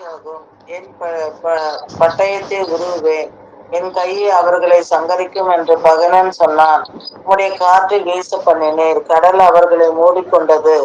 ஆகும். என் பட்டயத்தை உருவுவேன் என் கையை அவர்களை சங்கரிக்கும் என்று பகனன் சொன்னான். உம்முடைய காற்றை வீச பண்ணினீர். கடல் அவர்களை மூடிக்கொண்டது.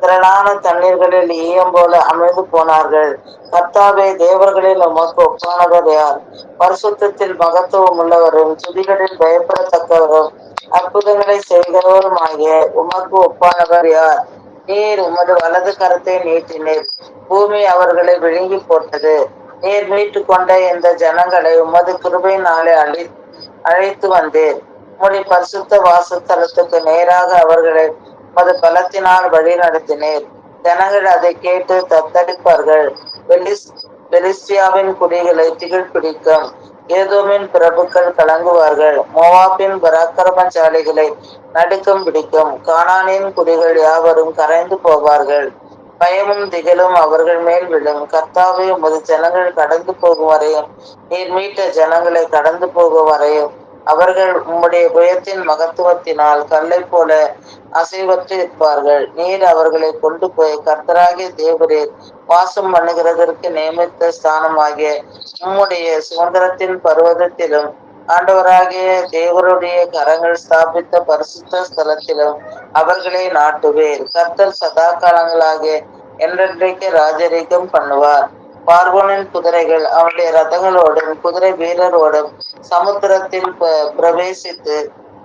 திரளான தண்ணீர்களில் ஈயம் போல அமைந்து போனார்கள். கர்த்தாவே தேவர்களில் உமக்கு ஒப்பானவர் யார்? பரிசுத்தத்தில் மகத்துவம் உள்ளவரும் துதிகளில் பயப்படத்தக்கவரும் அற்புதங்களை செய்கிறவருமாகிய உமக்கு ஒப்பானவர் யார்? நீர் உமது வலது கரத்தை நீட்டினீர். பூமி அவர்களை விழுங்கி போட்டது. நீர் மீட்டு கொண்ட இந்த ஜனங்களை உமது கிருபை நாளை அழி அழைத்து வந்தீர். உம்முடைய பரிசுத்த வாசத்தலத்துக்கு நேராக அவர்களை உமது பலத்தினால் வழி நடத்தினீர். ஜனங்கள் அதை கேட்டு தத்தளிப்பார்கள். பெலிஸ் பெலிஸ்தியாவின் குடிகளை திகழ் பிடிக்கும். ஏதோமின் பிரபுக்கள் கலங்குவார்கள். மோவாப்பின் பராக்கிரமசாலிகளை நடுக்கம் பிடிக்கும். கானானின் குடிகள் யாவரும் கரைந்து போவார்கள். பயமும் திகழும் அவர்கள் மேல் விழும். கர்த்தாவே உமது ஜனங்கள் கடந்து போகும் வரையும் நீர் மீட்ட ஜனங்களை கடந்து போகும் வரையும் அவர்கள் உம்முடைய புயத்தின் மகத்துவத்தினால் கல்லை போல அசைவற்று இருப்பார்கள் நீர் அவர்களை கொண்டு போய் கர்த்தராகிய தேவரீர் வாசம் பண்ணுகிறதற்கு நியமித்த ஸ்தானமாகிய உம்முடைய சுதந்திரத்தின் பர்வதத்திலும் ஆண்டவராகிய தேவருடைய கரங்கள் ஸ்தாபித்த பரிசுத்த ஸ்தலத்திலும் அவர்களை நாட்டுவேர் கர்த்தர் சதா காலங்களாகிய என்றென்றைக்கு ராஜரீகம் பண்ணுவார். பார்வனின் குதிரைகள் அவனுடைய ரதங்களோடும் குதிரை வீரரோடும் சமுத்திரத்தில் பிரவேசித்து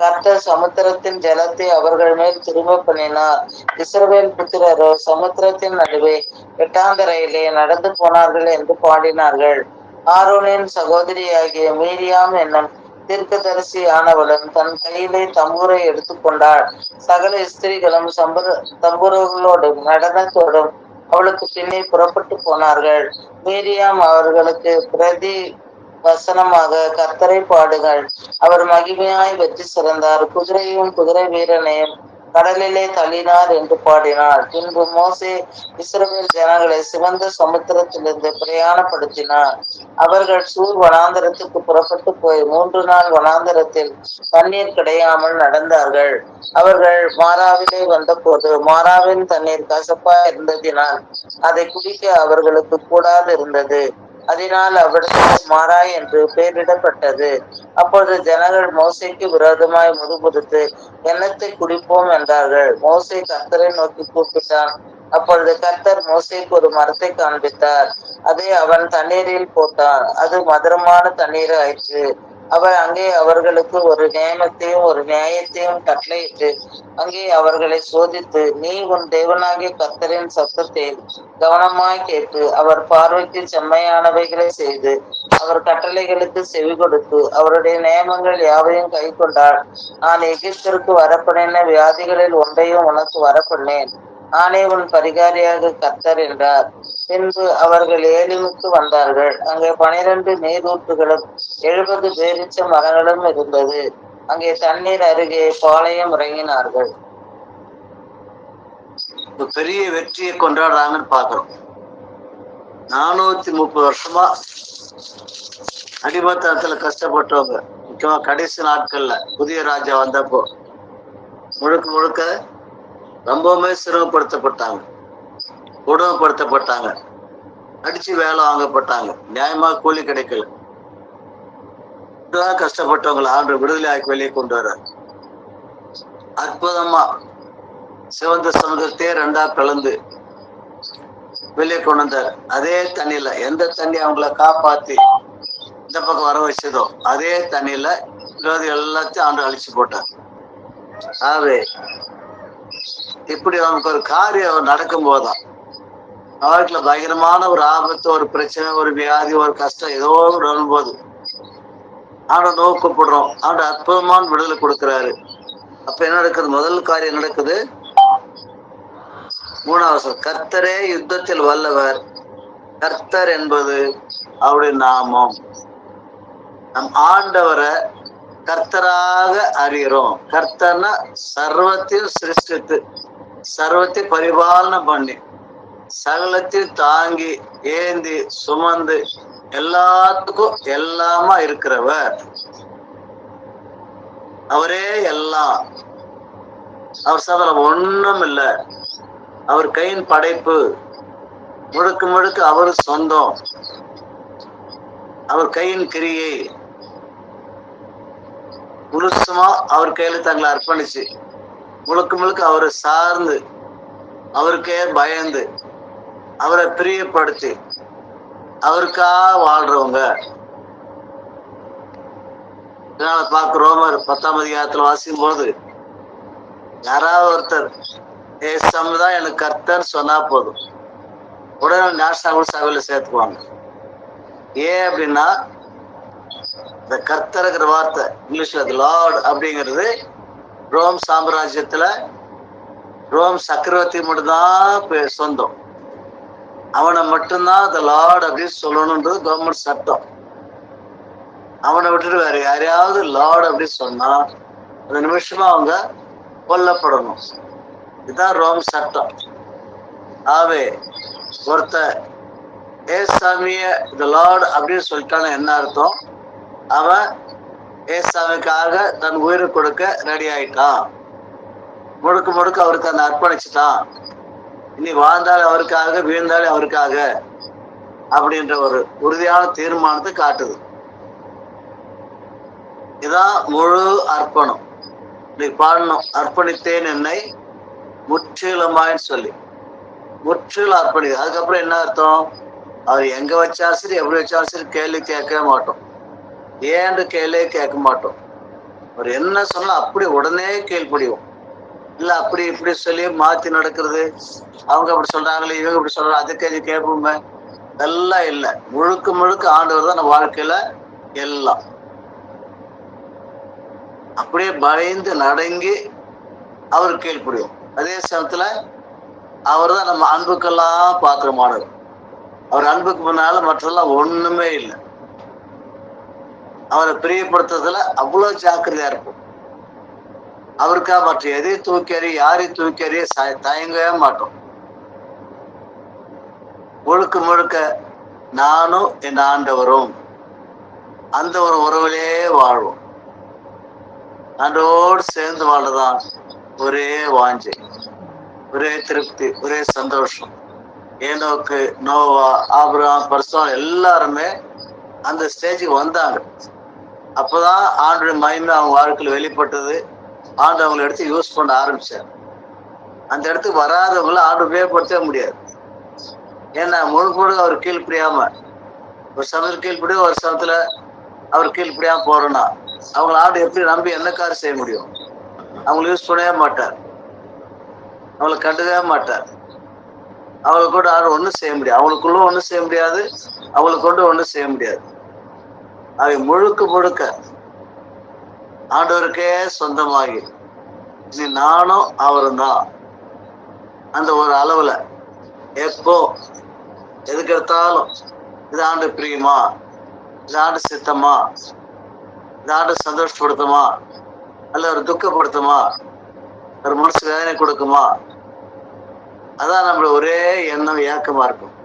கர்த்தர் சமுத்திரத்தின் ஜலத்தை அவர்கள் மேல் திரும்ப பண்ணினார். இஸ்ரவேல் புத்திரரோ சமுத்திரத்தின் நடுவே எட்டாந்தரையிலே நடந்து போனார்கள் என்று பாடினார்கள். ஆரோனின் சகோதரியாகிய மீரியாம் என்னும் தீர்க்கதரிசி ஆனவளும் தன் கையிலே தம்பூரை எடுத்துக்கொண்டாள். சகல ஸ்திரீகளும் சம்பு தம்புரங்களோடும் நடனத்தோடும் அவளுக்கு பின்னே புறப்பட்டு போனார்கள். மீரியாம் அவர்களுக்கு பிரதி வசனமாக கர்த்தரை பாடுங்கள் அவர் மகிமையாய் வெற்றி சிறந்தார். குதிரையும் குதிரை வீரனையும் கடலிலே தள்ளினார் என்று பாடினார். பின்பு மோசே இஸ்ரவேல் ஜனங்களை சிவந்த சமுத்திரத்திலிருந்து பிரயாணப்படுத்தினார். அவர்கள் சூர் வனாந்தரத்துக்கு புறப்பட்டு போய் மூன்று நாள் வனாந்தரத்தில் தண்ணீர் கிடையாமல் நடந்தார்கள். அவர்கள் மாறாவிலே வந்தபோது மாறாவின் தண்ணீர் கசப்பா இருந்ததினால் அதை குடிக்க அவர்களுக்கு கூடாது இருந்தது. அதனால் அவ்விடத்துக்கு மாறா என்று பெயரிடப்பட்டது. அப்பொழுது ஜனங்கள் மோசைக்கு விரோதமாய் முதுகுடுத்து எண்ணத்தை குடிப்போம் என்றார்கள். மோசை கர்த்தரை நோக்கி கூப்பிட்டான். அப்பொழுது கர்த்தர் மோசைக்கு ஒரு மரத்தை காண்பித்தார். அதை அவன் தண்ணீரில் போட்டான். அது மதுரமான தண்ணீர் ஆயிற்று அவர் அங்கே அவர்களுக்கு ஒரு நியமத்தையும் ஒரு நியாயத்தையும் கட்டளையிட்டு அங்கே அவர்களை சோதித்து நீ உன் தேவனாகிய கர்த்தரின் சத்தத்தை கவனமாய் கேட்டு அவர் பார்வைக்கு செம்மையானவைகளை செய்து அவர் கட்டளைகளுக்கு செவி கொடுத்து அவருடைய நியமங்கள் யாவையும் கை கொண்டால் நான் எகிப்திற்கு வரப்படின வியாதிகளில் ஒன்றையும் உனக்கு வரப்பண்ணேன் நானே உன் பரிகாரியாக கர்த்தர் என்றார். பின்பு அவர்கள் ஏலிமுக்கு வந்தார்கள். அங்கே பனிரெண்டு நீரூற்றுகளும் எழுபது பேரிச்ச மரங்களும் இருந்தது. அங்கே தண்ணீர் அருகே பாளையம் இறங்கினார்கள். பெரிய வெற்றியை கொண்டாடுறாங்கன்னு பாக்குறோம் நானூத்தி முப்பது வருஷமா அடிமத்தத்துல கஷ்டப்பட்டவங்க. முக்கியமா கடைசி நாட்கள்ல புதிய ராஜா வந்தப்போ முழுக்க முழுக்க ரொம்பவுமே சிரமப்படுத்தப்பட்டாங்க. கொடுமைப்படுத்தப்பட்டாங்க. அடிச்சு வேலை வாங்கப்பட்டாங்க. நியாயமா கூலி கிடைக்கல. இப்படிதான் கஷ்டப்பட்டவங்களை ஆண்டு விடுதலை ஆக்கி வெளியே கொண்டு வர அற்புதமா சிவந்த சமுதிரத்தையே ரெண்டா பிளந்து வெளியே கொண்டு வந்தார். அதே தண்ணியில எந்த தண்ணி அவங்கள காப்பாத்தி இந்த பக்கம் வர வச்சதோ அதே தண்ணியில விரோதி எல்லாத்தையும் ஆண்டு அழிச்சு போட்டார். ஆகவே இப்படி நமக்கு ஒரு காரியம் நடக்கும் போதுதான் வாழ்க்கையில பயங்கரமான ஒரு ஆபத்து ஒரு பிரச்சனை ஒரு வியாதி ஒரு கஷ்டம் ஏதோ ஒரு வரும்போது ஆண்ட நோக்கப்படுறோம் ஆண்ட அற்புதமான விடுதலை கொடுக்கிறாரு. அப்ப என்ன நடக்குது? முதல் காரியம் நடக்குது. மூணாவது கர்த்தரே யுத்தத்தில் வல்லவர். கர்த்தர் என்பது அவருடைய நாமம். நம் ஆண்டவரை கர்த்தராக அறிகிறோம். கர்த்தர்னா சர்வத்தையும் சிருஷ்டித்து சர்வத்தை பரிபாலனை பண்ணி சகலத்தையும் தாங்கி ஏந்தி சுமந்து எல்லாத்துக்கும் எல்லாமா இருக்கிறவர். அவரே எல்லாம். அவர் சகலம் ஒண்ணும் இல்ல அவர் கையின் படைப்பு. முழுக்க முழுக்க அவர் சொந்தம். அவர் கையின் கிரியை. முழுசுமா அவர் கையில தங்களை அர்ப்பணிச்சு முழுக்க முழுக்க அவரை சார்ந்து அவருக்கே பயந்து அவரை பிரியப்படுத்தி அவருக்கா வாழ்றவங்க. இதனால பார்க்க ரோமர் பத்தாம் அதிகாரத்துல வாசிக்கும் போது யாராவது ஒருத்தர் ஏ தான் எனக்கு கர்த்தர் சொன்னா போதும். உடனே நேஷனல் சபையில சேர்த்துக்குவாங்க. ஏன் அப்படின்னா இந்த கர்த்தருங்கிற வார்த்தை இங்கிலீஷ்ல அது லார்ட் அப்படிங்கிறது ரோம் சாம்ராஜ்யத்துல ரோம் சக்கரவர்த்தி மட்டும்தான் சொந்தம். அவனை மட்டும்தான் த லார்ட் அப்படின்னு சொல்லணுன்றது கவர்மெண்ட் சட்டம். அவனை விட்டுட்டு வேற யாரையாவது லார்டு அப்படின்னு சொன்னா அந்த நிமிஷமா அவங்க கொல்லப்படணும். இதுதான் ரோம் சட்டம். ஆவே ஒருத்தன் சாமிய இந்த லார்டு அப்படின்னு சொல்லிட்டான என்ன அர்த்தம்? அவன் ஏசாவுக்காக தன் உயிரை கொடுக்க ரெடி ஆயிட்டான். முழுக்க முழுக்க அவருக்கு அந்த அர்ப்பணிச்சுட்டான். இனி வாழ்ந்தாலும் அவருக்காக வீழ்ந்தாலும் அவருக்காக அப்படின்ற ஒரு உறுதியான தீர்மானத்தை காட்டுது. இதான் முழு அர்ப்பணம். இன்னைக்கு பாடணும் அர்ப்பணித்தேன் என்னை முற்றிலுமாயின்னு சொல்லி. முற்றிலும் அர்ப்பணி அதுக்கப்புறம் என்ன அர்த்தம்? அவர் எங்க வச்சாலும் சரி எப்படி வச்சாலும் சரி கேள்வி கேட்கவே மாட்டோம். ஏன்னு கேளே கேட்க மாட்டோம். அவர் என்ன சொன்னா அப்படி உடனே கீழ்ப்படிவோம் இல்ல அப்படி இப்படி சொல்லி மாத்தி நடக்கிறது. அவங்க அப்படி சொல்றாங்களே இவங்க இப்படி சொல்றாங்க அதுக்கு இது கேட்போமே எல்லாம் இல்லை. முழுக்க முழுக்க ஆண்டவர் தான் நம்ம வாழ்க்கையில எல்லாம். அப்படியே பயந்து நடங்கி அவர் கீழ்ப்படிவோம் அதே சமயத்துல அவர் தான் நம்ம அன்புக்கெல்லாம் பாத்திரமானவர். அவர் அன்புக்கு முன்னால மற்றெல்லாம் ஒண்ணுமே இல்லை. அவரை பிரியப்படுத்துறதுல அவ்வளவு ஜாக்கிரதையா இருப்போம் அவருக்கா மற்ற எதை தூக்கறி யாரை யாரையும் தயங்கவே மாட்டோம். முழுக்க முழுக்க நானும் என் ஆண்டவரும் அந்த ஒரு உறவிலே வாழ்வோம். ஆண்டோடு சேர்ந்து வாழ்றதான் ஒரே வாஞ்சை ஒரே திருப்தி ஒரே சந்தோஷம். ஏனோக்கு நோவா ஆபிரகாம் பர்சோன் எல்லாருமே அந்த ஸ்டேஜுக்கு வந்தாங்க. அப்பதான் ஆண்டு மகிமை அவங்க வாழ்க்கையில் வெளிப்பட்டது. ஆண்டு அவங்களை எடுத்து யூஸ் பண்ண ஆரம்பிச்சார். அந்த இடத்துக்கு வராதவங்கள ஆண்டு உபயோகப்படுத்தவே முடியாது. ஏன்னா முழுக்க அவர் கீழ்ப்படியாம ஒரு சமயத்தில் கீழ்ப்படியும் ஒரு சமயத்துல அவர் கீழ்ப்படியாம போறோம்னா அவங்கள ஆண்டு எப்படி நம்பி என்ன காரியம் செய்ய முடியும்? அவங்களை யூஸ் பண்ணவே மாட்டார். அவளை கண்டுக்கவே மாட்டார். அவளை கூட ஆடு ஒன்றும் செய்ய முடியாது. அவங்களுக்குள்ள ஒன்றும் செய்ய முடியாது. அவளை கொண்டு ஒன்றும் செய்ய முடியாது. அவை முழுக்க முழுக்க ஆண்டவருக்கே சொந்தமாகி நானும் அவரும் தான் அந்த ஒரு அளவுல எப்போ எதுக்கு எடுத்தாலும் இது ஆண்டு பிரியுமா? இது ஆண்டு சித்தமா? இது ஆண்டு சந்தோஷப்படுத்துமா? அல்ல ஒரு துக்கப்படுத்துமா? ஒரு மனசு வேதனை கொடுக்குமா? அதான் நம்மளோட ஒரே எண்ணம் ஏக்கமா இருக்கும்.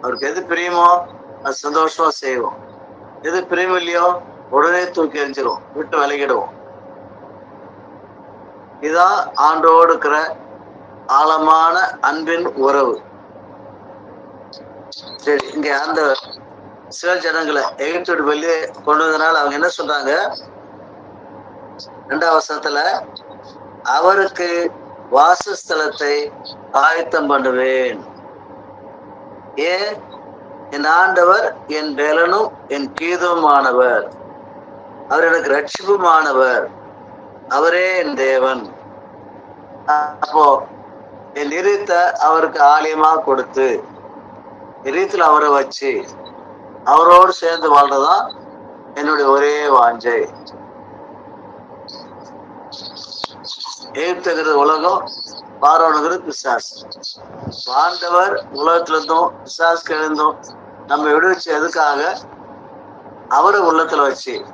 அவருக்கு எது பிரியுமோ அது சந்தோஷமா செய்வோம். எது பிரியம் இல்லையோ உடனே தூக்கி எரிஞ்சிரும் விட்டு விலகிடுவோம். இதான் ஆண்டோடு இருக்கிற ஆழமான அன்பின் உறவு. சரி இங்க அந்த சில ஜனங்களை எகிப்தோடு வெளியே கொண்டு வந்தனால அவங்க என்ன சொல்றாங்க? ரெண்டாம் வசனத்துல அவருக்கு வாசஸ்தலத்தை ஆயத்தம் பண்ணுவேன். ஏன்? என் ஆண்டவர் என் பேலனும் என் கீதமானவர் அவர் எனக்கு ரட்சிப்புமானவர் அவரே என் தேவன். அப்போ என் நிறுத்த அவருக்கு ஆலயமா கொடுத்து நிறுத்தில் அவரை வச்சு அவரோடு சேர்ந்து வாழ்றதான் என்னுடைய ஒரே வாஞ்சை. எகிப்துங்கிறது உலகம் பார்வனுங்கிறது பிசாஸ் ஆண்டவர் உலகத்துல இருந்தும் பிசாஸ்க்கு இருந்தும் நம்ம விடுவிச்சு எதுக்காக? அவரை உள்ளத்துல வச்சு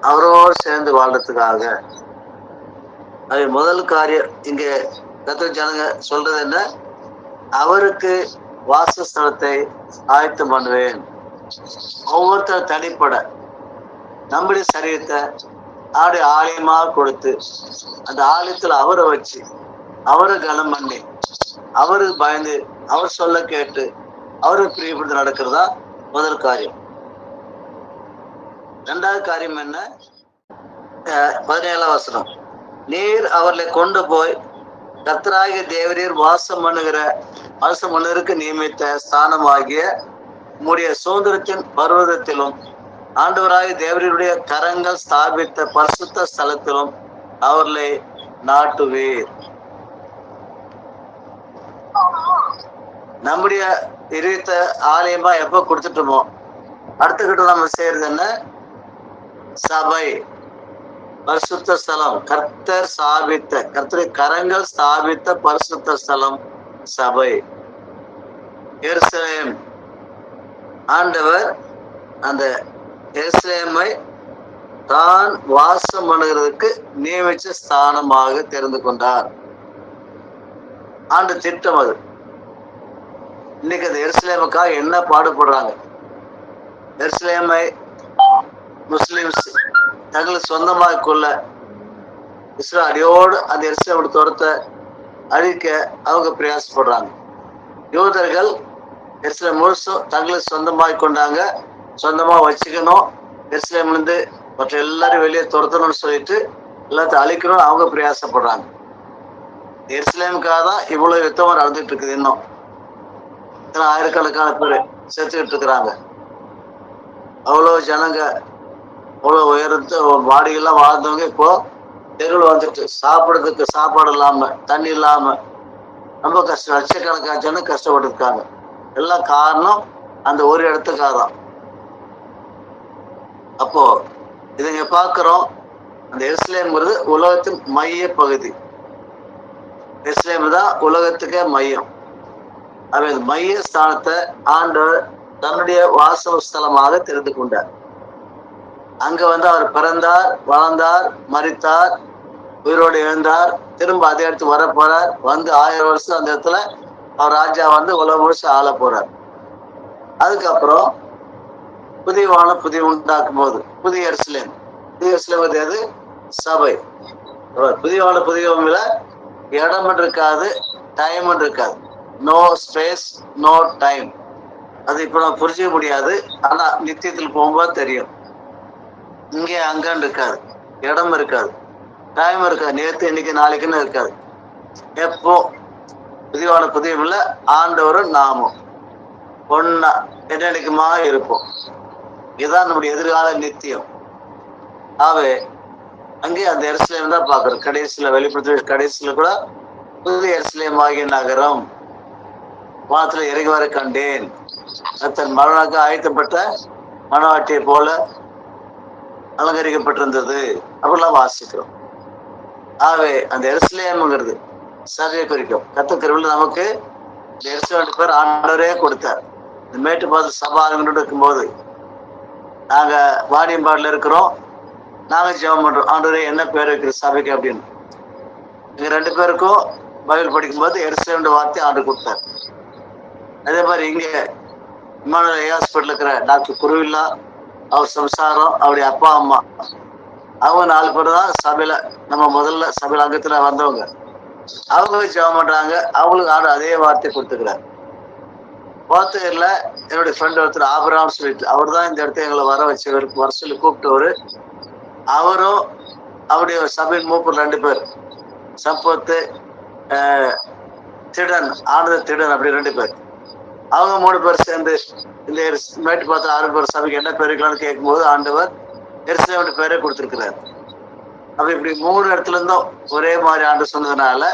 அவரோடு சேர்ந்து வாழ்றதுக்காக. அது முதல் காரியம். இங்க கத்திர ஜனங்க சொல்றது என்ன? அவருக்கு வாசஸ்தலத்தை ஆயத்தம் பண்ணுவேன். ஒவ்வொருத்தர் தனிப்பட நம்முடைய சரீரத்தை ஆடு ஆலயமா கொடுத்து அந்த ஆலயத்துல அவரை வச்சு அவரை கனம் பண்ணி அவரு பயந்து அவர் சொல்ல கேட்டு அவரு பிரியப்படுத்தி நடக்கிறதா முதல் காரியம். ரெண்டாவது காரியம் என்ன? பதினேழாம் வசனம். நீர் அவர்களை கொண்டு போய் கத்தராகிய தேவரீர் வாசம் பண்ணுகிற வாசம் பண்ணுவதற்கு நியமித்த ஸ்தானமாகிய உம்முடைய சுதந்திரத்தின் பர்வதத்திலும் ஆண்டவராக தேவரீருடைய கரங்கள் ஸ்தாபித்த பரிசுத்த ஸ்தலத்திலும் அவர்களை நாட்டுவீர். நம்முடைய இருத்த ஆலயமா எப்ப கொடுத்துட்டோமோ அடுத்த நம்ம செய்யறது என்ன? சபை. பரிசுத்த ஸ்தலம். கர்த்தர் ஸ்தாபித்த கர்த்தரை கரங்கள் ஸ்தாபித்த பரிசுத்த ஸ்தலம் சபை. எருசலேம். ஆண்டவர் அந்த எருசலேமை தான் வாசம் பண்ணுகிறதுக்கு நியமிச்ச ஸ்தானமாக தெரிந்து கொண்டார். ஆண்டு திட்டம் அது. இன்னைக்கு அந்த எருசலேமுக்காக என்ன பாடுபடுறாங்க? எருசலேமை முஸ்லிம்ஸ் தங்களுக்கு சொந்தமாக கொள்ள இஸ்ரோ அடியோடு அந்த எருசலேமோட துரத்தை அழிக்க அவங்க பிரயாசப்படுறாங்க. யூதர்கள் எருசலேம் முழுசும் தங்களுக்கு சொந்தமாக கொண்டாங்க. சொந்தமாக வச்சுக்கணும். எருசலேம்லேருந்து மற்ற எல்லாரும் வெளியே துரத்தணும்னு சொல்லிட்டு எல்லாத்தையும் அழிக்கணும்னு அவங்க பிரயாசப்படுறாங்க. எருசலேமுக்காக தான் இவ்வளோ யுத்தம் நடந்துட்டு இருக்குது இன்னும். ஆயிரக்கணக்கான பேர் செத்துக்கிட்டு இருக்கிறாங்க. அவ்வளவு ஜனங்க அவ்வளவு உயரத்து மாடிகள்லாம் வாழ்ந்தவங்க இப்போ தெருவில் வந்துட்டு சாப்பிட்றதுக்கு சாப்பாடு இல்லாம தண்ணி இல்லாம ரொம்ப கஷ்டம் லட்சக்கணக்கான ஜனம் கஷ்டப்பட்டு இருக்காங்க. எல்லாம் காரணம் அந்த ஒரு இடத்துக்காக தான். அப்போ இதுங்க பார்க்குறோம். அந்த எருசலேம்ங்கிறது உலகத்தின் மைய பகுதி எருசலேம் தான் உலகத்துக்கே மையம். அவன் மைய ஸ்தானத்தை ஆண்டவர் தன்னுடைய வாசவ ஸ்தலமாக தெரிந்து கொண்டார். அங்க வந்து அவர் பிறந்தார் வளர்ந்தார் மறித்தார் உயிரோடு எழுந்தார் திரும்ப அதே இடத்துக்கு வர போறார். வந்து ஆயிரம் வருஷம் அந்த இடத்துல அவர் ராஜா வந்து உலகம் முழுசு ஆள போறார். அதுக்கப்புறம் புதிய வானம் புதிய உண்டாக்கும் போது புதிய எருசலேம். புதிய எருசலேம் அது சபை. புதிய வானம் புதிய இடம் இருக்காது டைம் இருக்காது. நோ ஸ்பேஸ் நோ டைம் அது இப்ப நான் புரிஞ்சிக்க முடியாது. ஆனா நித்தியத்தில் போகும்போது தெரியும். இங்கே அங்கன்னு இருக்காது. இடம் இருக்காது. டைம் இருக்காது. நேற்று இன்னைக்கு நாளைக்குன்னு இருக்காது. எப்போ? புதியவான புதியமில்ல. ஆண்டவரும் நாமும். ஒன்னா என்னைக்குமா இருப்போம். இதுதான் நம்முடைய எதிர்கால நித்தியம். ஆகவே அங்கே அந்த எருசலேம் தான் பார்க்குறோம். கடைசியில் வெளிப்படுத்த கடைசியில் கூட புதிய எருசலேம் ஆகிய நகரம். வானத்துல இறங்கி வர கண்டேன். தன் மரணாக ஆயத்தப்பட்ட மனவாட்டியை போல அலங்கரிக்கப்பட்டிருந்தது. அப்படிலாம் வாசிக்கிறோம். ஆகவே அந்த எருசலேம்ங்கிறது சரியை குறிக்கும். கத்த கருவில் நமக்கு இந்த எருசலேம் பேர் ஆண்டவரே கொடுத்தார். இந்த மேட்டு பார்த்து சபா இருக்கும்போது நாங்க வாணியம்பாடுல இருக்கிறோம். நாங்கள் ஜெபம் பண்ணுறோம் ஆண்டவரே என்ன பேர் வைக்கிற சபைக்கு அப்படின்னு. இங்கே ரெண்டு பேருக்கும் பைபிள் படிக்கும்போது எருசலேம் வார்த்தை ஆண்டு கொடுத்தார். அதே மாதிரி இங்கே இமானுவல் ஹாஸ்பிட்டல் இருக்கிற டாக்டர் குருவில்லா அவர் சம்சாரம் அவருடைய அப்பா அம்மா. அவங்க நாலு பேர் தான் சபையில நம்ம முதல்ல சபையில் அங்கத்தில் வந்தவங்க. அவங்க ஜெபம் பண்ணுறாங்க அவங்களுக்கு ஆடு அதே வார்த்தை கொடுத்துக்கிறார். போர்த்துகர்ல என்னுடைய ஃப்ரெண்ட் ஒருத்தர் ஆபராம் சொல்லிட்டு அவர் தான் இந்த இடத்த எங்களை வர வச்சவர் வர சொல்லி கூப்பிட்டவர். அவரும் அவருடைய சபையின் மூப்பர் ரெண்டு பேர். சம்பத்து திடன் ஆனந்த திடன் அப்படி ரெண்டு பேர். அவங்க மூணு பேர் சேர்ந்து இந்த மேட்டு பார்த்து ஆறு பேர் சபைக்கு என்ன பேர் வைக்கலாம்னு கேட்கும்போது ஆண்டவர் எரிசிலேவன் பேரே கொடுத்துருக்கிறார். அப்ப இப்படி மூணு இடத்துல இருந்தும் ஒரே மாதிரி ஆண்டு சொன்னதுனால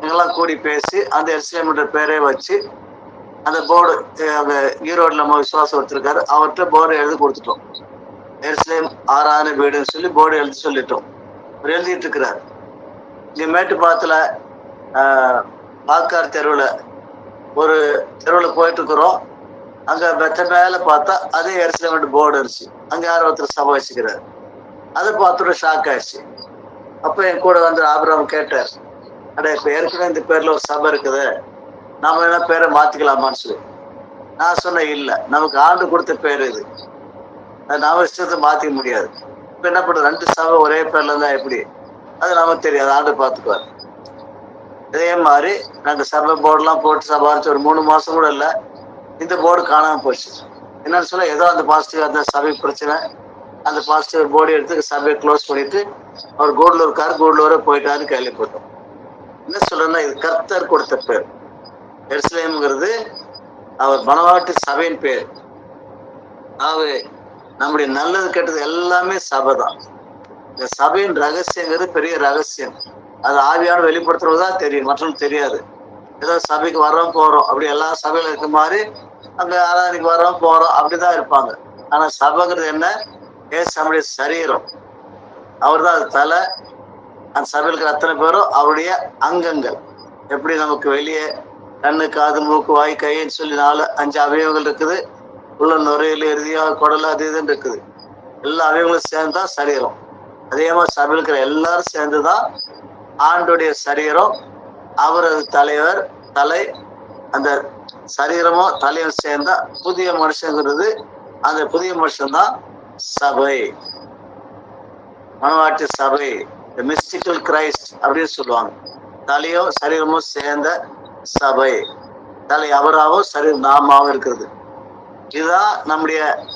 எங்கெல்லாம் கூடி பேசி அந்த எரிசிலேமன்ற பேரே வச்சு அந்த போர்டு அந்த ஈரோடுல நம்ம விசுவாசம் ஒருத்தருக்காரு அவர்கிட்ட போர்டு எழுதி கொடுத்துட்டோம். எரிசிலேம் ஆறான வீடுன்னு சொல்லி போர்டு எழுதி சொல்லிட்டோம். அவர் எழுதிட்டு இருக்கிறார். இங்க மேட்டுப்பாத்துல ஆஹ் பாக்கார் தெருவில் ஒரு தெருவில் போயிட்டு இருக்கிறோம் அங்க மெத்த மேல பார்த்தா அதே எருசலேம் போர்டு இருந்துச்சு. அங்க யாரோ ஒருத்தர் சபை வச்சுக்கிறாரு அதை பார்த்துட்டு ஷாக் ஆயிடுச்சு. அப்ப என் கூட வந்து ஆபிரகாம் கேட்டார் அட இப்ப ஏற்கனவே இந்த பேர்ல ஒரு சபை இருக்குது. நாம என்ன பேரை மாத்திக்கலாமான்னு சொல்லி. நான் சொன்னேன் இல்ல நமக்கு ஆண்டு கொடுத்த பேர் இது. நாம இஷ்டத்தை மாத்திக்க முடியாது. இப்ப என்ன பண்றது ரெண்டு சபை ஒரே பேர்ல இருந்தா எப்படி? அது நமக்கு தெரியாது. ஆண்டு பார்த்துக்குவாரு. இதே மாதிரி நாங்கள் சர்வே போர்டெலாம் போட்டு சபாரிச்சு ஒரு மூணு மாதம் கூட இல்லை இந்த போர்டு காணாமல் போச்சு. என்னன்னு சொல்ல ஏதோ அந்த பாசிட்டிவ் அந்த சபை பிரச்சனை. அந்த பாசிட்டிவ் போர்டு எடுத்து சபையை க்ளோஸ் பண்ணிட்டு அவர் கூடலூர் கார் கூடலூரே போயிட்டாருன்னு கேள்விப்பட்டோம் என்ன சொல்றேன்னா இது கர்த்தர் கொடுத்த பேர். எருசலேம்ங்கிறது அவர் மனவாட்டு சபையின் பேர். ஆகவே நம்முடைய நல்லது கெட்டது எல்லாமே சபை தான். இந்த சபையின் ரகசியங்கிறது பெரிய ரகசியம். அது ஆவியான வெளிப்படுத்துறதா தெரியும் மற்றும் தெரியாது. ஏதோ சபைக்கு வர்றோம் போறோம் அப்படி எல்லா சபையில இருக்க மாதிரி அங்க ஆராதனைக்கு வர்றோம் போறோம் அப்படிதான் இருப்பாங்க. ஆனா சபைங்கிறது என்ன? ஏ நம்முடைய சரீரம். அவர் தான் அது தலை. அந்த சபையில் இருக்கிற அத்தனை பேரும் அவருடைய அங்கங்கள். எப்படி நமக்கு வெளியே கண்ணு காது மூக்கு வாய் கைன்னு சொல்லி நாலு அஞ்சு அவயவங்கள் இருக்குது. உள்ள நுரையில் இறுதியாக குடல் அது இதுன்னு இருக்குது. எல்லா அவயவங்களும் சேர்ந்து தான் சரீரம். அதே மாதிரி சபையில் இருக்கிற எல்லாரும் சேர்ந்து தான் ஆண்டுடைய சரீரம் அவரது தலைவர் தலை அந்த சரீரமோ தலையும் சேர்ந்தா புதிய மனுஷங்கிறது அந்த புதிய மனுஷன் தான் சபை. மனவாட்டு சபை மிஸ்டிக்கல் கிரைஸ்ட் அப்படின்னு சொல்லுவாங்க. தலையோ சரீரமோ சேர்ந்த சபை. தலை அவராவோ சரீரம் நாமாவும் இருக்கிறது. இதுதான் நம்முடைய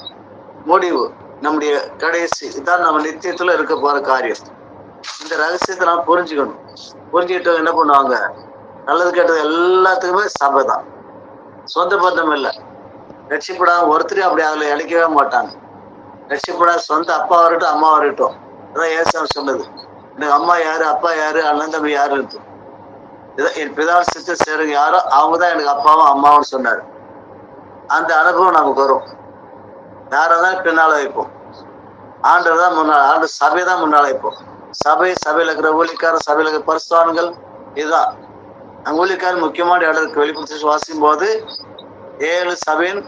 முடிவு நம்முடைய கடைசி இதுதான் நம்ம நித்தியத்துல இருக்க போற காரியம். இந்த ரகசியத்தை நாம் புரிஞ்சுக்கணும். புரிஞ்சுக்கிட்டு என்ன பண்ணுவாங்க? நல்லது கெட்டது எல்லாத்துக்குமே சபை தான் சொந்த பந்தம் இல்லை. ரட்சிப்படாம ஒருத்தரையும் அப்படி அதில் இழைக்கவே மாட்டாங்க. ரட்சிப்படாத சொந்த அப்பா வரட்டும் அம்மா வரட்டும். அதான் ஏசாமி சொன்னது. எனக்கு அம்மா யாரு அப்பா யாரு அண்ணன் தம்பி யாரு இருக்கும் இதை என் பிதாவை சித்தர் சேருங்க யாரோ அவங்க தான் எனக்கு அப்பாவும் அம்மாவும் சொன்னாரு. அந்த அனுபவம் நமக்கு வரும். யாரை தான் பின்னால வைப்போம்? ஆண்டவர் தான் முன்னாள் ஆண்டு சபை தான் முன்னால வைப்போம். சபை சபையில இருக்கிற ஊழிக்கார சபையில் இருக்கிற பரிசுவான்கள் இதுதான். அங்கே ஊழிக்காரர் முக்கியமான இடம் இருக்கு. வெளிப்படுத்தி வாசிக்கும் போது ஏழு சபையின்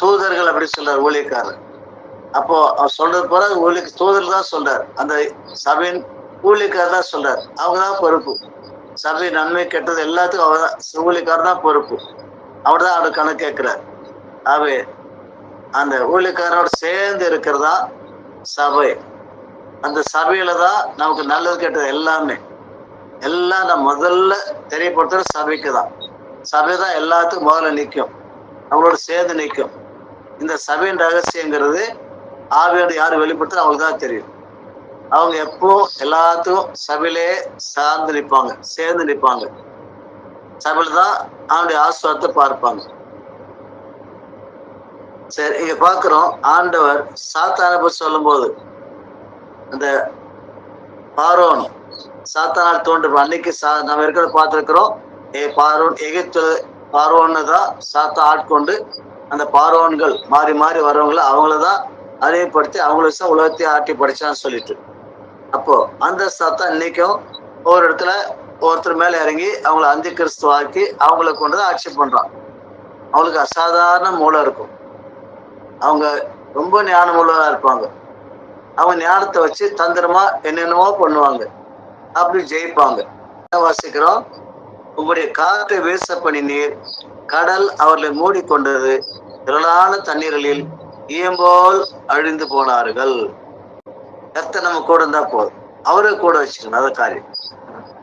தூதர்கள் அப்படி சொல்றார் ஊழியக்காரர். அப்போ அவர் சொல்றது போற ஊழிய தூதர் தான் சொல்றார். அந்த சபையின் ஊழியக்காரர் தான் சொல்றார். அவங்க தான் பொறுப்பு. சபை நன்மை கெட்டது எல்லாத்துக்கும் அவர் தான் ஊழியக்காரர் தான் பொறுப்பு. அவர் தான் அவர் கணக்கு கேட்கிறார். ஆகவே அந்த ஊழியக்காரனோட சேர்ந்து இருக்கிறதா சபை. அந்த சபையில தான் நமக்கு நல்லது கெட்டது எல்லாமே. எல்லாம் நம்ம முதல்ல தெரியப்படுத்துற சபைக்கு தான். சபை தான் எல்லாத்துக்கும் முதல்ல நிற்கும் அவங்களோட சேர்ந்து நிற்கும் இந்த சபையின் ரகசியங்கிறது ஆவியோடு யார் வெளிப்படுத்த அவங்களுக்கு தான் தெரியும். அவங்க எப்போ எல்லாத்துக்கும் சபையிலே சார்ந்து நிற்பாங்க சேர்ந்து நிற்பாங்க. சபையில தான் அவனுடைய ஆசுவாரத்தை பார்ப்பாங்க. சரி இங்க பாக்குறோம் ஆண்டவர் சாத்தானை பற்றி சொல்லும் போது அந்த பாரோன் சாத்தானால் தோன்று அன்னைக்கு சா நம்ம இருக்கிறத பார்த்துருக்கிறோம். ஏ பாரோன் எகிப்து பார்வோன்னு தான் சாத்தா ஆட்கொண்டு அந்த பார்வோன்கள் மாறி மாறி வர்றவங்கள அவங்கள தான் அறிவுப்படுத்தி அவங்கள வச்சு தான் ஆட்டி படிச்சான்னு சொல்லிட்டு. அப்போ அந்த சாத்தா இன்னைக்கும் ஒவ்வொரு இடத்துல ஒருத்தர் மேல இறங்கி அவங்கள அந்தி கிறிஸ்துவாக்கி அவங்கள கொண்டு தான் ஆட்சி பண்றான். அவங்களுக்கு அசாதாரண மூளை இருக்கும். அவங்க ரொம்ப ஞானமுள்ளதாக இருப்பாங்க. அவங்க ஞானத்தை வச்சு தந்திரமா என்னென்னவோ பண்ணுவாங்க. அப்படி ஜெயிப்பாங்க. என்ன வாசிக்கிறோம். உங்களுடைய காற்றை வீச பண்ணினீர். கடல் அவர்களை மூடிக்கொண்டது. திரளான தண்ணீர்களில் இயம்போல் அழிந்து போனார்கள். கத்த நம்ம கூட இருந்தா போதும். அவரை கூட வச்சுக்கணும். அத காரியம்.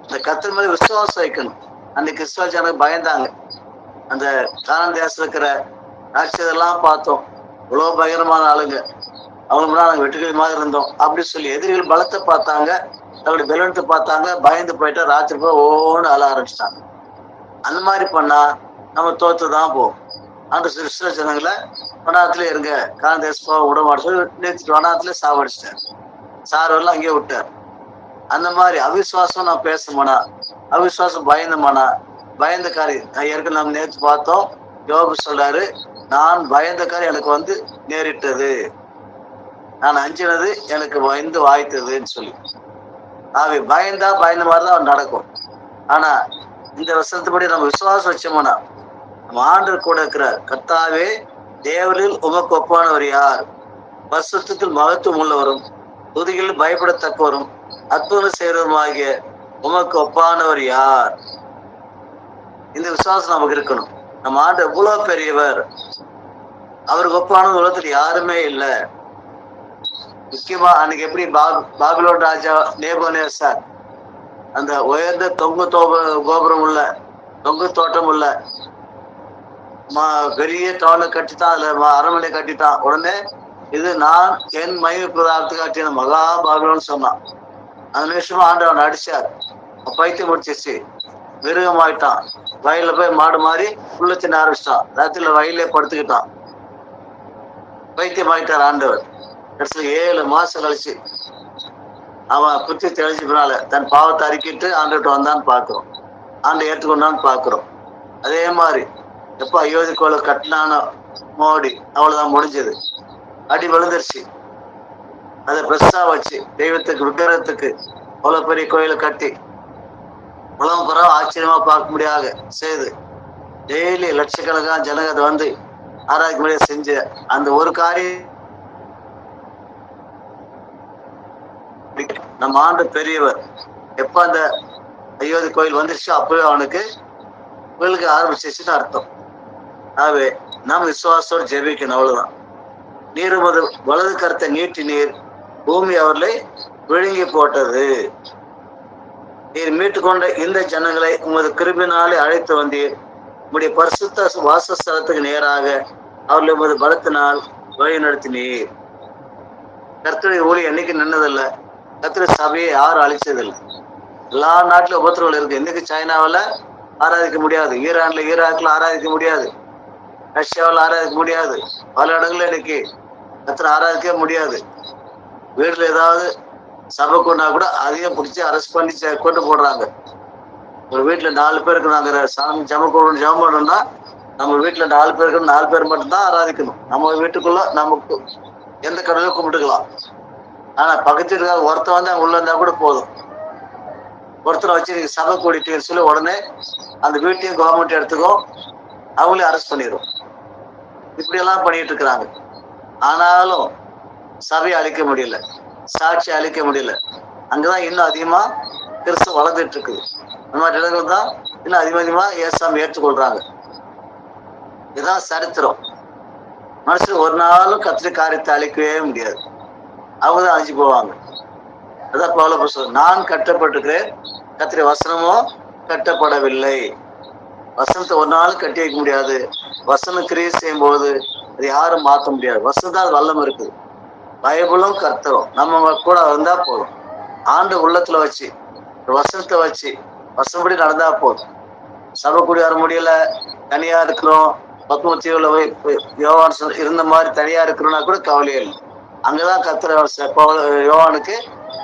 இந்த கத்தர் மேல விசுவாசம் வைக்கணும். அன்னைக்கு கிறிஸ்துவ ஜனங்க பயந்தாங்க. அந்த காரண இருக்கிற ராட்சியதெல்லாம் பார்த்தோம். இவ்வளவு பயங்கரமான ஆளுங்க. அவங்க முன்னாடி நாங்க வெட்டுக்கிழமாக இருந்தோம். அப்படின்னு சொல்லி எதிரிகள் பலத்தை பார்த்தாங்க. தன்னுடைய பலனத்தை பார்த்தாங்க. பயந்து போயிட்டு ராத்திரி போய் ஓன்னு அழ ஆரம்பிச்சிட்டாங்க. அந்த மாதிரி பண்ணா நம்ம தோத்து தான் போவோம் அந்த சிறுசில ஜனங்களை வனாத்துல இருங்க. காந்தேஸ் போக விட சொல்லி நேற்று வனாத்துல சாவடிச்சிட்டார். சார் வரலாம் அங்கேயே விட்டார். அந்த மாதிரி அவிசுவாசம் நான் பேசமானா அவிசுவாசம் பயந்தமானா பயந்த காரியம். ஏற்கனவே நம்ம நேற்று பார்த்தோம். யோபு சொல்றாரு நான் பயந்த காரியம் எனக்கு வந்து நேரிட்டது. நான் அஞ்சினது எனக்கு பயந்து வாய்த்ததுன்னு சொல்லி. ஆவி பயந்தா பயந்த மாதிரி தான் நடக்கும். ஆனா இந்த வசனத்துப்படி நம்ம விசுவாசம் வச்சோம்னா நம்ம ஆண்டு கூட இருக்கிற கர்த்தாவே தேவரில் உமக்கு ஒப்பானவர் யார்? பசுத்தத்தில் மகத்துவம் உள்ளவரும் துதிகளில் பயப்படத்தக்கவரும் அற்புதம் செய்வதுமாகிய உமக்கு ஒப்பானவர் யார்? இந்த விசுவாசம் நமக்கு இருக்கணும். நம்ம ஆண்டு எவ்வளவு பெரியவர்? அவருக்கு ஒப்பானது உலகத்தில் யாருமே இல்லை. முக்கியமா அன்னைக்கு எப்படி பாபிலோன் ராஜா நேபோனேசர் அந்த உயர்ந்த தொங்கு தோப கோபுரம் உள்ள தொங்கு தோட்டம் உள்ள ம- பெரிய தோலை கட்டித்தான் அதுல அரண்மனை கட்டித்தான். உடனே இது நான் என் மயிர் பிரதாபத்துக்கு கட்டின மகா பாபிலோன்னு சொன்னான். அந்த நிமிஷமா ஆண்டவன் அடிச்சார் பைத்தியம் முடிச்சிச்சு மிருகமாயிட்டான். வயல்ல போய் மாடு மாறி புள்ள தின்ன ஆரம்பிச்சிட்டான். ராத்திரில வயலே படுத்துக்கிட்டான். வைத்தியம் ஆகிட்டார் ஆண்டவர். கடைசியில் ஏழு மாசம் கழிச்சு அவன் புத்தி தெளிஞ்ச பின்னால தன் பாவத்தை அறிக்கிட்டு ஆண்டுகிட்ட வந்தான்னு பாக்குறோம் ஆண்டு ஏற்றுக்கொண்டான்னு பாக்குறோம் அதே மாதிரி எப்ப அயோத்தி கோல கட்டினானோ மோடி அவ்வளவுதான் முடிஞ்சது. அடி விழுந்துருச்சு. அதை பெருசா வச்சு தெய்வத்துக்கு விக்கிரகத்துக்கு அவ்வளவு பெரிய கோயிலை கட்டி உலகம் பரவ ஆச்சரியமா பார்க்க முடியாது. செய்து. டெய்லி லட்சக்கணக்கான ஜனங்க அதை வந்து ஆராய்ச்சி முறையை செஞ்ச அந்த ஒரு காரியம் நம்ம ஆண்டு பெரியவர். எப்ப அந்த அயோத்தி கோயில் வந்துருச்சோ அப்பவே அவனுக்கு கோயிலுக்கு ஆரம்பிச்சிச்சுன்னு அர்த்தம். ஆகவே நாம் விசுவாசத்தோடு ஜெபிக்கணும் அவ்வளவுதான். நீர் உமது வலது கருத்தை நீட்டி நீர் பூமி அவர்களை விழுங்கி போட்டது. நீர் மீட்டுக்கொண்ட இந்த ஜனங்களை உமது கிருபினாலே அழைத்து வந்தீர். உம்முடைய பரிசுத்த வாசஸ்தலத்துக்கு நேராக அவர்களை உமது பலத்தினால் வழி நடத்தினீர். கர்த்தரை ஊழி என்னைக்கு நின்னதில்லை. கர்த்தருடைய சபையை யாரும் அழிச்சதில்லை. எல்லா நாட்டிலும் உபத்திரவங்கள் இருக்கு. இன்னைக்கு சைனாவில் ஆராதிக்க முடியாது. ஈரான்ல ஈராக்ல ஆராதிக்க முடியாது. ரஷ்யாவில் ஆராதிக்க முடியாது. பல இடங்கள்ல இன்னைக்கு கத்திர ஆராதிக்கவே முடியாது. வீட்டில் ஏதாவது சபை கொண்டா கூட அதையும் பிடிச்சி அரெஸ்ட் பண்ணி கொண்டு போடுறாங்க. ஒரு வீட்டுல நாலு பேருக்கு நாங்க சாமி ஜம கொண்டு ஜெபம் பண்ணணும்னா நம்ம வீட்டுல நாலு பேருக்கு நாலு பேர் மட்டும்தான் ஆராதிக்கணும். நம்ம வீட்டுக்குள்ள நமக்கு எந்த கடவுளையும் கும்பிட்டுக்கலாம். ஆனா பக்கத்து வீட்டுக்கார ஒருத்தன் வந்து அங்க உள்ள இருந்தா கூட போதும். ஒருத்தரை வச்சு நீங்க சபை கூடிட்டீங்கன்னு சொல்லி உடனே அந்த வீட்டையும் கவர்மெண்ட் எடுத்துக்கும் அவங்களே அரெஸ்ட் பண்ணிடும் இப்படி எல்லாம் பண்ணிட்டு இருக்கிறாங்க. ஆனாலும் சபையை அழிக்க முடியல. சாட்சி அழிக்க முடியல. அங்கதான் இன்னும் அதிகமா கிறிஸ்து வளர்ந்துட்டு இருக்குது. இந்த மாதிரி இடங்கள் தான் இன்னும் அதிகம் அதிகமா ஏசாமி ஏற்றுக்கொள்றாங்க. இதுதான் சரித்திரம். மனுஷன் ஒரு நாளும் கத்திரி காரியத்தை அழிக்கவே முடியாது. அவங்க தான் அழிஞ்சு போவாங்க. அதான் பவுல புஸ்தகம் நான் கட்டப்பட்டிருக்கிறேன் கத்திரி வசனமோ கட்டப்படவில்லை. வசனத்தை ஒரு நாளும் கட்டி வைக்க முடியாது. வசனம் கிரியை செய்யும் போது அது யாரும் மாத்த முடியாது. வசனம் தான் அது வல்லம் இருக்குது. பைபிளும் கர்த்தரும். நம்ம கூட இருந்தா போதும். ஆண்டு உள்ளத்துல வச்சு வசனத்தை வச்சு வசப்படி நடந்தா போதும். சபை கூடி வர முடியல தனியா இருக்கிறோம். பக்குவ போய் யோவான் இருந்த மாதிரி தனியா இருக்கிறோம்னா கூட கவலையே இல்லை. அங்கதான் கத்திர யோவானுக்கு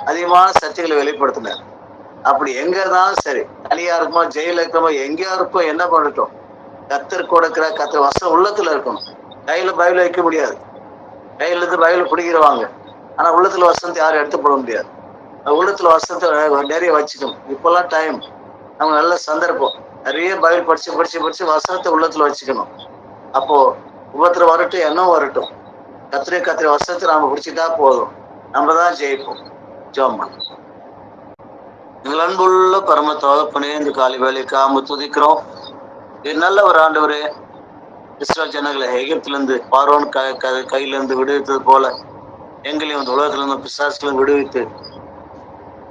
அதிகமான சக்திகளை வெளிப்படுத்தினார். அப்படி எங்க இருந்தாலும் சரி தனியா இருக்குமோ ஜெயில இருக்கமோ எங்கேயா இருக்கோ என்ன பண்ணட்டும்? கத்தர் கொடுக்கிற கத்திர வசம் உள்ளத்துல இருக்கணும். கையில பைபிள் வைக்க முடியாது. கையில இருந்து பைபிள் பிடிக்கிறவாங்க ஆனா உள்ளத்துல வசனத்தை யாரும் எடுத்து போட முடியாது. உள்ளத்துல வசனத்தை நிறைய வச்சுக்கணும். இப்பெல்லாம் டைம் நம்ம நல்ல சந்தர்ப்பம். நிறைய பைபிள் படிச்சு படிச்சு படிச்சு வசனத்தை உள்ளத்துல வச்சுக்கணும். அப்போ உபத்திரம் வரட்டும் எண்ணம் வரட்டும். கத்திரி கத்திரி வசனத்தை நாம பிடிச்சிட்டா போதும். நம்ம தான் ஜெயிப்போம். ஜோம் எங்கள் அன்புள்ள பரம தகப்பனே இந்த காலை வேலைக்காம துதிக்கிறோம். நல்ல ஒரு ஆண்டவரே இஸ்ரேல் ஜனங்களை எகிப்திலிருந்து பார்வோன் க க- கையிலிருந்து விடுவித்தது போல எங்களையும் அந்த உலகத்திலிருந்து பிசாசுகளும் விடுவித்து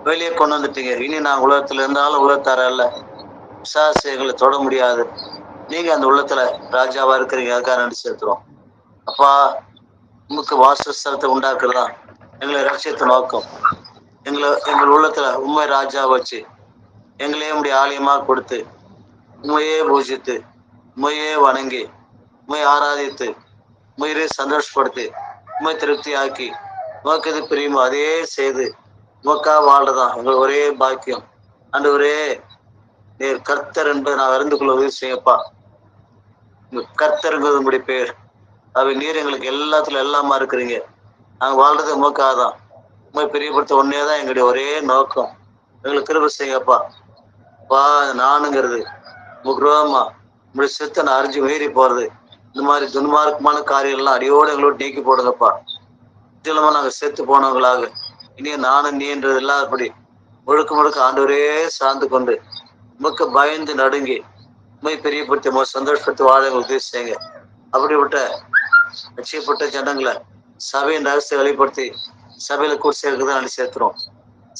வெளியே கொண்டு வந்துட்டீங்க. இனி நான் உலகத்துல இருந்தாலும் உலகத்தார அல்ல. பிசாசு எங்களை தொட முடியாது. நீங்க அந்த உள்ளத்துல ராஜாவா இருக்கிறீங்க. அதுக்காக நடிச்சு சேர்த்துறோம் அப்பா உமக்கு வாசஸ்தலத்தை உண்டாக்குறதா எங்களை ரட்சித்த நோக்கம். எங்களை எங்கள் உள்ளத்துல உண்மை ராஜா வச்சு எங்களையே உடைய ஆலயமா கொடுத்து உண்மையே பூஜித்து உண்மையே வணங்கி உண்மை ஆராதித்து உண்மையிலே சந்தோஷப்படுத்தி உண்மை திருப்தி ஆக்கி உமக்கு எது பிரியுமோ அதே செய்து உமக்கா வாழ்றதான் எங்கள் ஒரே பாக்கியம். அண்டு ஒரே நீர் கர்த்தர் என்பதை நான் அறிந்து கொள்ள உதவி செய்யப்பா உங்க கர்த்தருங்கிறது உங்களுடைய பேர். அவை நீர் எங்களுக்கு எல்லாத்துல எல்லாமா இருக்கிறீங்க. நாங்கள் வாழ்றது உமக்காக தான் உண்மை பிரியப்படுத்த ஒன்னே தான் எங்களுடைய ஒரே நோக்கம். எங்களுக்கு கிருப செய்யப்பா பா நானுங்கிறது முக்ரோமா உங்களுடைய சித்தனை அறிஞ்சு மீறி போறது. இந்த மாதிரி துன்மார்க்கமான காரியங்கள்லாம் அடியோடு எங்களோட நீக்கி போடுங்கப்பா. நிச்சயமா நாங்கள் செத்து போனவங்களாக இனி நானும் நீன்றது இல்லாதபடி முழுக்க முழுக்க ஆண்டவரே சார்ந்து கொண்டு உமக்கு பயந்து நடுங்கி உண்மை பெரியப்படுத்தி உம்மை சந்தோஷப்படுத்தி வாழ எங்களுக்கு உதவி செய்யுங்க. அப்படிப்பட்ட லட்சியப்பட்ட ஜனங்களை சபையின் ரகசியத்தை வெளிப்படுத்தி சபையில கூட சேர்க்கதான் அடி சேர்க்கிறோம்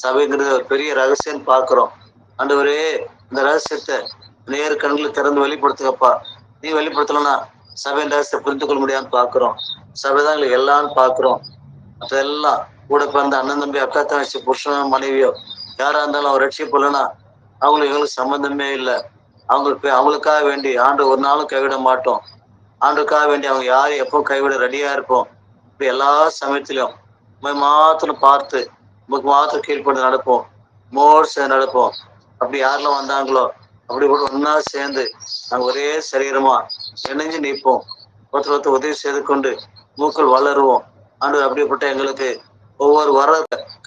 சபைங்கிறது ஒரு பெரிய ரகசியம் பார்க்கிறோம். ஆண்டவரே இந்த ரகசியத்தை நேர் கண்களை திறந்து வெளிப்படுத்துங்கப்பா. நீ வெளிப்படுத்தலன்னா சபையின் ரகசியத்தை புரிந்து கொள்ள முடியாம பாக்குறோம் சபைதான் எங்களுக்கு எல்லாம் பாக்குறோம் அதெல்லாம் கூட பிறந்த அண்ணன் தம்பி அக்கா தங்கச்சி புருஷனோ மனைவியோ யாரா இருந்தாலும் அவர் ரட்சிப்பலன்னா அவங்களுக்கு எங்களுக்கு சம்பந்தமே இல்லை. அவங்களுக்கு அவங்களுக்காக வேண்டி ஆண்டு ஒரு நாளும் கைவிட மாட்டோம். ஆண்டுக்காக வேண்டி அவங்க யாரும் எப்போ கைவிட ரெடியா இருப்போம். இப்படி எல்லா சமயத்திலும் உண்மை மாத்திரம் பார்த்து நமக்கு மாத்திரம் கீழ்பட்டு நடப்போம். மோர் நடப்போம். அப்படி யாரெல்லாம் வந்தாங்களோ அப்படி கூட ஒன்னா சேர்ந்து நாங்க ஒரே சரீரமா இணைஞ்சு நிற்போம். ஒருத்தர் ஒருத்தர் உதவி செய்து கொண்டு மூக்கள் வளருவோம். ஆண்டு அப்படிப்பட்ட எங்களுக்கு ஒவ்வொரு வர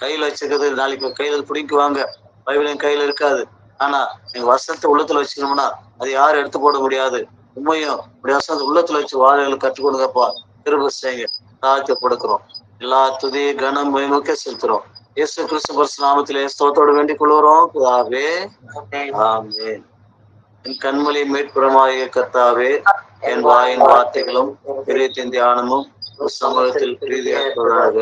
கையில வச்சுக்கிறது நாளைக்கு கையில பிடிக்குவாங்க. பைபிள் கையில இருக்காது. ஆனா எங்க வசனத்தை உள்ளத்துல வச்சுக்கணும்னா அது யாரும் எடுத்து போட முடியாது. உண்மையும் இப்படி வசனத்தை உள்ளத்துல வச்சு வாழைகளுக்கு கற்றுக் கொடுங்கப்பா. திரும்ப செய்யுங்க. தாழ்த்து கொடுக்கிறோம் எல்லா துதி கனம் மகிமைக்கே செலுத்துறோம். இயேசு கிறிஸ்து பரிசு நாமத்திலே ஸ்தோத்தோடு வேண்டிக் கொள்கிறோம். ஆமென். என் கண்மொழி மேற்புறமாகிய கர்த்தாவே என் வாயின் வார்த்தைகளும் பிரியத்தின் தியானமும் சமூகத்தில் பிரீதியாக்குவதாக